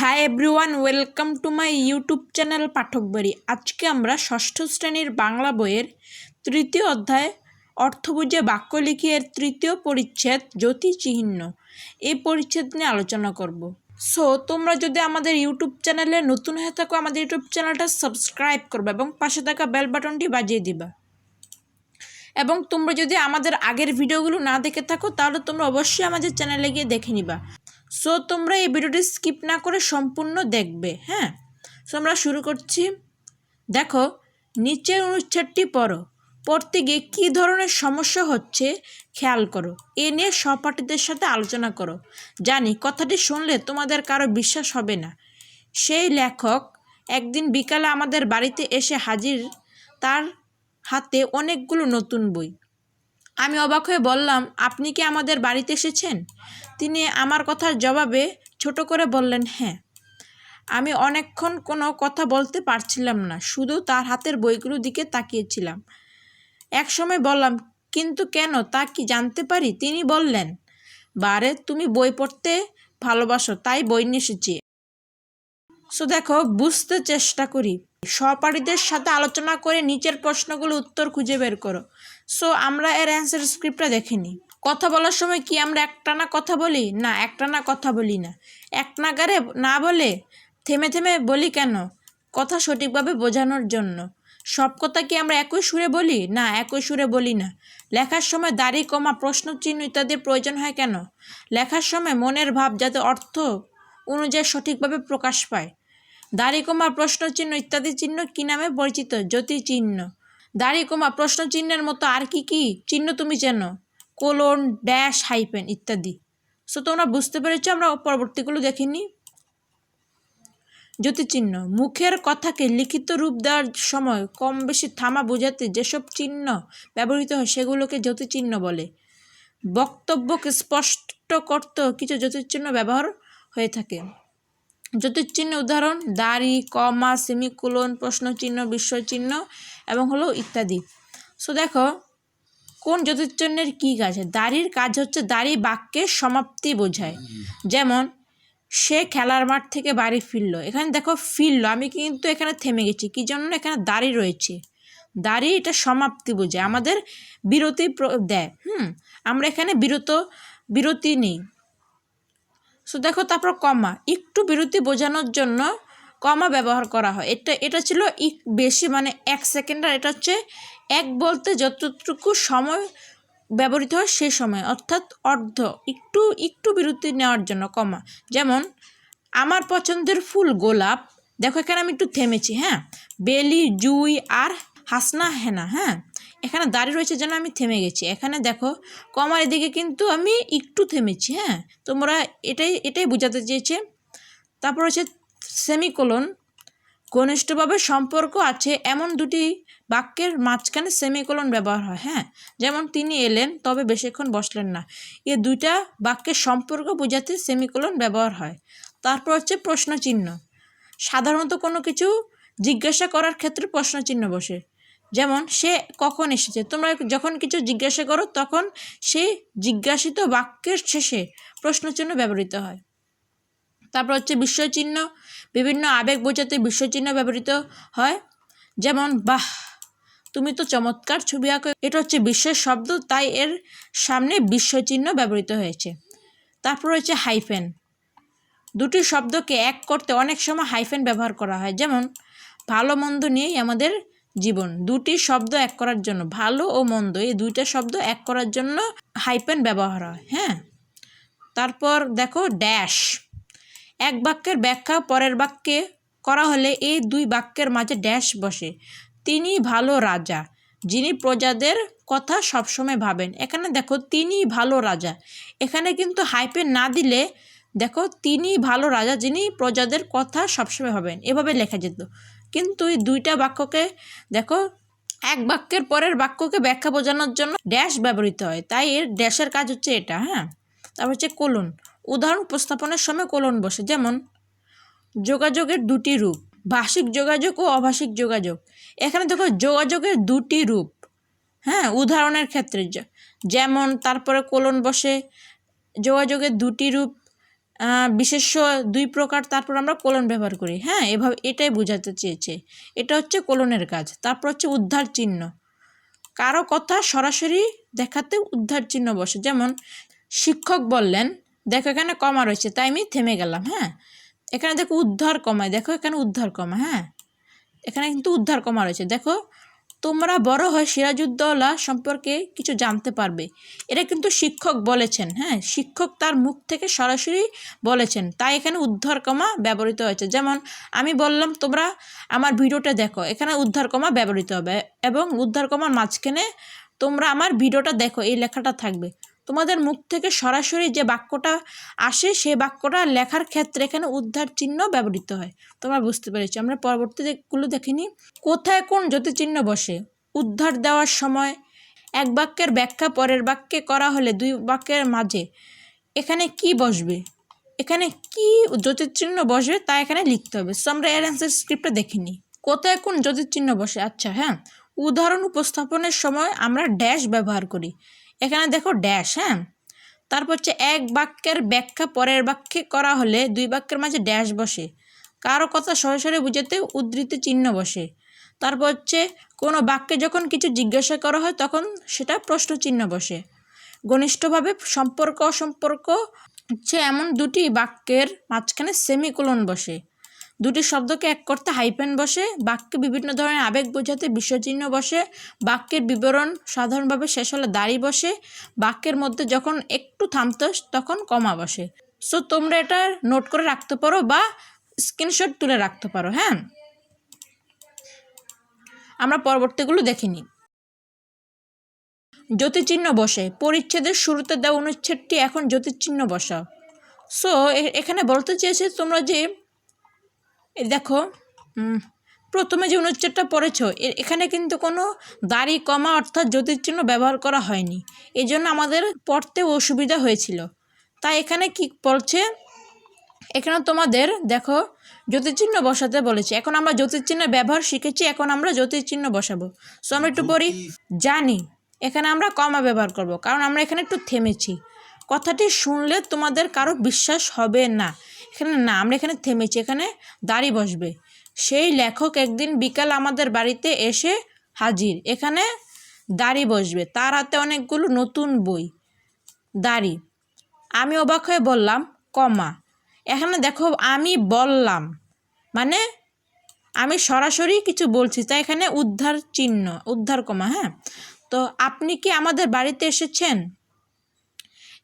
Hi everyone welcome to my YouTube channel Pathak Bari আজকে আমরা ষষ্ঠ শ্রেণির বাংলা বইয়ের তৃতীয় অধ্যায় অর্থ বুঝে বাক্য লিখি এর তৃতীয় পরিচ্ছেদ জ্যোতি চিহ্ন এই পরিচ্ছেদ নিয়ে আলোচনা করব। সো তোমরা যদি আমাদের ইউটিউব চ্যানেলে নতুন হয়ে থাকো, আমাদের ইউটিউব চ্যানেলটা সাবস্ক্রাইব করবে এবং পাশে থাকা বেল বাটনটি বাজিয়ে দিবা। এবং তোমরা যদি আমাদের আগের ভিডিওগুলো না দেখে থাকো, তাহলে তোমরা অবশ্যই আমাদের চ্যানেলে গিয়ে দেখে নিবা। সো তোমরা এই ভিডিওটি স্কিপ না করে সম্পূর্ণ দেখবে হ্যাঁ? সো আমরা শুরু করছি। দেখো, নিচের অনুচ্ছেদটি পড়ো। পড়তে গিয়ে কী ধরনের সমস্যা হচ্ছে খেয়াল করো। এ নিয়ে সহপাঠীদের সাথে আলোচনা করো। জানি, কথাটি শুনলে তোমাদের কারও বিশ্বাস হবে না। সেই লেখক একদিন বিকালে আমাদের বাড়িতে এসে হাজির, তার হাতে অনেকগুলো নতুন বই। আমি অবাক হয়ে বললাম, আপনি কি আমাদের বাড়িতে এসেছেন? তিনি আমার কথার জবাবে ছোট করে বললেন হ্যাঁ। আমি অনেকক্ষণ কোনো কথা বলতে পারছিলাম না, শুধু তার হাতের বইগুলোর দিকে তাকিয়েছিলাম। এক সময় বললাম, কিন্তু কেন? তা কি জানতে পারি? তিনি বললেন, বারে, তুমি বই পড়তে ভালোবাসো, তাই বই নিয়ে এসেছি। সো দেখো, বুঝতে চেষ্টা করি। সহপাঠীদের সাথে আলোচনা করে নিচের প্রশ্নগুলো উত্তর খুঁজে বের করো। সো আমরা এর অ্যান্সার স্ক্রিপ্টটা দেখিনি। কথা বলার সময় কি আমরা একটানা কথা বলি? না, একটানা কথা বলি না। এক নাগারে না বলে থেমে থেমে বলি কেন? কথা সঠিকভাবে বোঝানোর জন্য। সব কথা কি আমরা একই সুরে বলি? না, একই সুরে বলি না। লেখার সময় দাড়ি, কমা, প্রশ্ন, চিহ্ন ইত্যাদির প্রয়োজন হয় কেন? লেখার সময় মনের ভাব যাতে অর্থ অনুযায়ী সঠিকভাবে প্রকাশ পায়। দাড়ি, কমা, প্রশ্ন, চিহ্ন ইত্যাদি চিহ্ন কী নামে পরিচিত? জ্যোতি চিহ্ন। দাড়ি কমা প্রশ্ন চিহ্নের মতো আর কি কি চিহ্ন তুমি চেনো কোলন, ড্যাশ, হাইপেন ইত্যাদি। সো তোমরা বুঝতে পেরেছ, আমরা পরবর্তীগুলো দেখিনি। জ্যোতিচিহ্ন মুখের কথাকে লিখিত রূপ দেওয়ার সময় কম বেশি থামা বোঝাতে যেসব চিহ্ন ব্যবহৃত হয়, সেগুলোকে জ্যোতিচিহ্ন বলে। বক্তব্যকে স্পষ্ট করতেও কিছু জ্যোতিচিহ্ন ব্যবহার হয়ে থাকে। জ্যোতিচিহ্ন উদাহরণ, দাড়ি, কমা, সেমিকোলন, প্রশ্নচিহ্ন, বিস্ময়চিহ্ন এবং হলো ইত্যাদি। সো দেখো, কোন জ্যোতিচিহ্নের কী কাজ দাড়ির কাজ হচ্ছে দাড়ি বাক্যের সমাপ্তি বোঝায়। যেমন, সে খেলার মাঠ থেকে বাড়ি ফিরলো। এখানে দেখো ফিরলো, আমি কিন্তু এখানে থেমে গেছি। কী জন্য? এখানে দাড়ি রয়েছে। দাড়ি এটা সমাপ্তি বোঝায়। আমাদের বিরতি দেয়। হুম, আমরা এখানে বিরত, বিরতি নেই। সো দেখো তারপর কমা। একটু বিরতি বোঝানোর জন্য কমা ব্যবহার করা হয়। এটা এটা ছিল ইক, বেশি মানে এক সেকেন্ড আর এটা হচ্ছে এক বলতে যতটুকু সময় ব্যবহৃত হয় সে সময়, অর্থাৎ অর্ধ। একটু একটু বিরতি নেওয়ার জন্য কমা। যেমন, আমার পছন্দের ফুল গোলাপ, দেখো এখানে আমি একটু থেমেছি হ্যাঁ? বেলি, জুই আর হাসনা হেনা হ্যাঁ? এখানে দাঁড়িয়ে রয়েছে যেন আমি থেমে গেছি। এখানে দেখো, কমার এদিকে কিন্তু আমি একটু থেমেছি হ্যাঁ? তোমরা এটাই এটাই বোঝাতে চেয়েছে। তারপর হচ্ছে সেমিকোলন। ঘনিষ্ঠভাবে সম্পর্ক আছে এমন দুটি বাক্যের মাঝখানে সেমিকোলন ব্যবহার হয় হ্যাঁ? যেমন তিনি এলেন, তবে বেশিক্ষণ বসলেন না। এ দুইটা বাক্যের সম্পর্ক বোঝাতে সেমিকোলন ব্যবহার হয়। তারপর হচ্ছে প্রশ্নচিহ্ন। সাধারণত কোনো কিছু জিজ্ঞাসা করার ক্ষেত্রে প্রশ্নচিহ্ন বসে। যেমন সে কখন এসেছে? তোমরা যখন কিছু জিজ্ঞাসা করো, তখন সে জিজ্ঞাসিত বাক্যের শেষে প্রশ্নচিহ্ন ব্যবহৃত হয়। তারপর হচ্ছে বিস্ময়চিহ্ন, বিভিন্ন আবেগ বোঝাতে বিস্ময়চিহ্ন ব্যবহৃত হয়। যেমন, বাহ, তুমি তো চমৎকার ছবি আঁকো। এটা হচ্ছে বিশ্বের শব্দ, তাই এর সামনে বিস্ময়চিহ্ন ব্যবহৃত হয়েছে। তারপর হচ্ছে হাইফেন। দুটি শব্দকে এক করতে অনেক সময় হাইফেন ব্যবহার করা হয়। যেমন, ভালো মন্দ নিয়েই আমাদের জীবন। দুটি শব্দ এক করার জন্য ভালো ও মন্দ, এই দুইটা শব্দ এক করার জন্য হাইপেন ব্যবহার হয় হ্যাঁ? তারপর দেখো ড্যাশ। এক বাক্যের ব্যাখ্যা পরের বাক্যে করা হলে এই দুই বাক্যের মাঝে ড্যাশ বসে। তিনি ভালো রাজা, যিনি প্রজাদের কথা সবসময় ভাবেন। এখানে দেখো তিনি ভালো রাজা। এখানে কিন্তু হাইপেন না দিলে দেখো তিনি ভালো রাজা, যিনি প্রজাদের কথা সবসময় ভাবেন। এভাবে লেখা যেত। কিন্তু এই দুইটা বাক্যকে দেখো, এক বাক্যের পরের বাক্যকে ব্যাখ্যা বোঝানোর জন্য ড্যাশ ব্যবহৃত হয়। তাই এর ড্যাশের কাজ হচ্ছে এটা হ্যাঁ? তারপর হচ্ছে কোলন উদাহরণ উপস্থাপনের সময় কোলন বসে, যেমন, যোগাযোগের দুটি রূপ ভাষিক যোগাযোগ ও অভাষিক যোগাযোগ। এখানে দেখো, যোগাযোগের দুটি রূপ হ্যাঁ? উদাহরণের ক্ষেত্রে যেমন, তারপরে কোলন বসে, যোগাযোগের দুটি রূপ বিশেষ্য দুই প্রকার, তারপর আমরা কোলন ব্যবহার করি। হ্যাঁ এভাবে এটাই বোঝাতে চেয়েছে। এটা হচ্ছে কোলনের কাজ, তারপর হচ্ছে উদ্ধার চিহ্ন। কারও কথা সরাসরি দেখাতে উদ্ধার চিহ্ন বসে। যেমন শিক্ষক বললেন, দেখো এখানে কমা রয়েছে, তাই আমি থেমে গেলাম। হ্যাঁ এখানে দেখো উদ্ধার কমায়, দেখো এখানে উদ্ধার কমা হ্যাঁ এখানে কিন্তু উদ্ধার কমা রয়েছে। দেখো তোমরা বড় হয় সিরাজউদ্দৌলা সম্পর্কে কিছু জানতে পারবে। এটা কিন্তু শিক্ষক বলেছেন হ্যাঁ? শিক্ষক তার মুখ থেকে সরাসরি বলেছেন। তাই এখানে উদ্ধার কমা ব্যবহৃত হয়েছে। যেমন আমি বললাম, তোমরা আমার ভিডিওটা দেখো। এখানে উদ্ধার কমা ব্যবহৃত হবে এবং উদ্ধার কমার মাঝখানে তোমরা আমার ভিডিওটা দেখো। এই লেখাটা থাকবে। তোমাদের মুখ থেকে সরাসরি যে বাক্যটা আসে সেই বাক্যটা লেখার ক্ষেত্রে এখানে উদ্ধার চিহ্ন ব্যবহৃত হয়। তোমরা বুঝতে পেরেছ। আমরা পরবর্তীগুলো দেখিনি। কোথায় কোন জ্যোতিচিহ্ন বসে? উদ্ধার দেওয়ার সময় এক বাক্যের ব্যাখ্যা পরের বাক্যে করা হলে দুই বাক্যের মাঝে এখানে কি বসবে? এখানে কি জ্যোতির্চিহ্ন বসবে তা এখানে লিখতে হবে। সো আমরা এর অ্যান্সার স্ক্রিপ্টটা দেখিনি। কোথায় কোন জ্যোতির্চিহ্ন বসে? আচ্ছা হ্যাঁ। উদাহরণ উপস্থাপনের সময় আমরা ড্যাশ ব্যবহার করি। এখানে দেখো ড্যাশ হ্যাঁ? তারপর হচ্ছে এক বাক্যের ব্যাখ্যা পরের বাক্যে করা হলে দুই বাক্যের মাঝে ড্যাশ বসে। কারও কথা সরাসরি বুঝাতে উদ্ধৃতি চিহ্ন বসে। তারপর হচ্ছে কোনো বাক্যে যখন কিছু জিজ্ঞাসা করা হয় তখন সেটা প্রশ্ন চিহ্ন বসে। ঘনিষ্ঠভাবে সম্পর্ক অসম্পর্ক হচ্ছে এমন দুটি বাক্যের মাঝখানে সেমিকোলন বসে। দুটি শব্দকে এক করতে হাইপেন বসে, বাক্যে বিভিন্ন ধরনের আবেগ বোঝাতে বিশ্বচিহ্ন বসে, বাক্যের বিবরণ সাধারণভাবে শেষ হলে দাড়ি বসে, বাক্যের মধ্যে যখন একটু থামতো তখন কমা বসে। সো তোমরা এটা নোট করে রাখতে পারো বা স্ক্রিনশট তুলে রাখতে পারো হ্যাঁ? আমরা পরবর্তীগুলো দেখিনি জ্যোতিচিহ্ন বসে, পরিচ্ছেদের শুরুতে দেওয়া অনুচ্ছেদটি এখন জ্যোতিচিহ্ন বসাও। সো এখানে বলতে চেয়েছে তোমরা যে দেখো প্রথমে যে অনুচ্ছেদটা পড়েছ এখানে কিন্তু কোনো দাড়ি, কমা অর্থাৎ জ্যোতির্চিহ্ন ব্যবহার করা হয়নি। এই জন্য আমাদের পড়তে অসুবিধা হয়েছিল। তাই এখানে কি পড়ছে এখানে তোমাদের, দেখো জ্যোতির্চিহ্ন বসাতে বলেছে। এখন আমরা জ্যোতির্চিহ্নের ব্যবহার শিখেছি, এখন আমরা জ্যোতির্চিহ্ন বসাবো। সো আমরা একটু পড়ি। জানি। এখানে আমরা কমা ব্যবহার করব, কারণ আমরা এখানে একটু থেমেছি। কথাটি শুনলে তোমাদের কারও বিশ্বাস হবে না। এখানে না, আমরা এখানে থেমেছি, এখানে দাড়ি বসবে। সেই লেখক একদিন বিকাল আমাদের বাড়িতে এসে হাজির। এখানে দাড়ি বসবে। তার হাতে অনেকগুলো নতুন বই। দাড়ি। আমি অবাক হয়ে বললাম, কমা। এখানে দেখো, আমি বললাম। মানে আমি সরাসরি কিছু বলছি, তাই এখানে উদ্ধার চিহ্ন, উদ্ধার কমা হ্যাঁ? তো আপনি কি আমাদের বাড়িতে এসেছেন?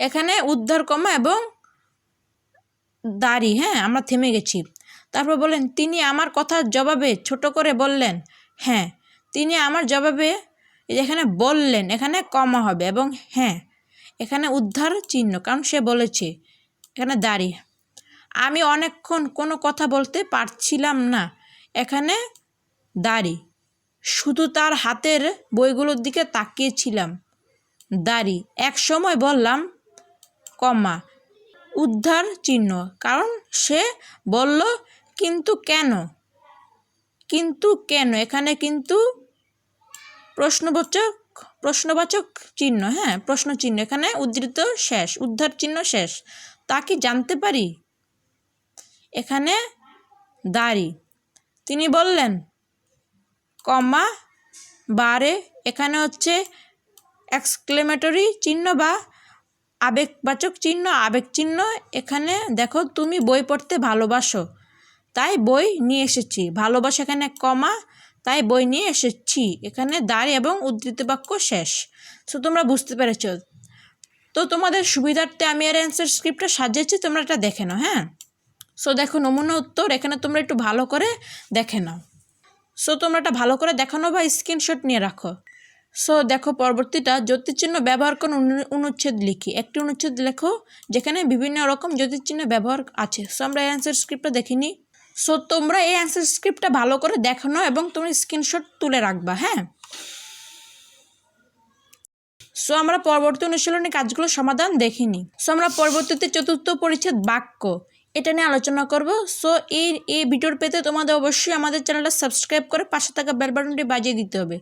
এখানে উদ্ধার কমা এবং দাড়ি হ্যাঁ আমরা থেমে গেছি। তারপর বললেন, তিনি আমার কথার জবাবে ছোট করে বললেন। হ্যাঁ তিনি আমার জবাবে এখানে বললেন, এখানে কমা হবে এবং হ্যাঁ এখানে উদ্ধার চিহ্ন, কারণ সে বলেছে, এখানে দাড়ি। আমি অনেকক্ষণ কোনো কথা বলতে পারছিলাম না, এখানে দাড়ি, শুধু তার হাতের বইগুলোর দিকে তাকিয়েছিলাম, দাড়ি, এক সময় বললাম কমা। উদ্ধার চিহ্ন। কারণ সে বলল, কিন্তু কেন? কিন্তু কেন? এখানে কিন্তু প্রশ্নবাচক প্রশ্নবাচক চিহ্ন হ্যাঁ প্রশ্ন চিহ্ন। এখানে উদ্ধৃত শেষ, উদ্ধার চিহ্ন শেষ। তা কি জানতে পারি? এখানে দাড়ি। তিনি বললেন, কমা বারে, এখানে হচ্ছে এক্সক্লেমেটরি চিহ্ন বা আবেগবাচক চিহ্ন, আবেগ চিহ্ন এখানে দেখো তুমি বই পড়তে ভালোবাসো। তাই বই নিয়ে এসেছি। ভালোবাসা এখানে কমা, তাই বই নিয়ে এসেছি। এখানে দাঁড়ি এবং উদ্ধৃত বাক্য শেষ। সো তোমরা বুঝতে পেরেছ। তো তোমাদের সুবিধার্থে আমি এর অ্যান্সার স্ক্রিপ্টটা সাজিয়েছি, তোমরা এটা দেখে নাও হ্যাঁ? সো দেখো নমুনা উত্তর, এখানে তোমরা একটু ভালো করে দেখে নাও। সো তোমরা এটা ভালো করে দেখানো বা স্ক্রিনশট নিয়ে রাখো। সো দেখো পরবর্তীটা, জ্যোতির্চিহ্ন ব্যবহার কোন অনু- অনুচ্ছেদ লিখি। একটি অনুচ্ছেদ লেখো, যেখানে বিভিন্ন রকম জ্যোতির্চিহ্ন ব্যবহার আছে। সো আমরা এই অ্যান্সার স্ক্রিপ্টটা দেখিনি। সো তোমরা এই অ্যান্সার স্ক্রিপ্টটা ভালো করে দেখানো এবং তুমি স্ক্রিনশট তুলে রাখবা হ্যাঁ? সো আমরা পরবর্তী অনুশীলনী কাজগুলো সমাধান দেখিনি। সো আমরা পরবর্তীতে চতুর্থ পরিচ্ছেদ বাক্য, এটা নিয়ে আলোচনা করব। সো এই এই ভিডিওর পেতে তোমাদের অবশ্যই আমাদের চ্যানেলটা সাবস্ক্রাইব করে পাশে থাকা বেল বাটনটি বাজিয়ে দিতে হবে।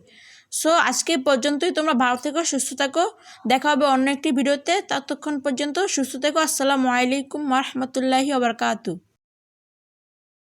সো আজকে পর্যন্তই। তোমরা ভালো থেকো, সুস্থ থাকো। দেখা হবে অন্য একটি ভিডিওতে। ততক্ষণ পর্যন্ত সুস্থ থেকো। আসসালামু আলাইকুম রহমতুল্লাহি আবরকাতু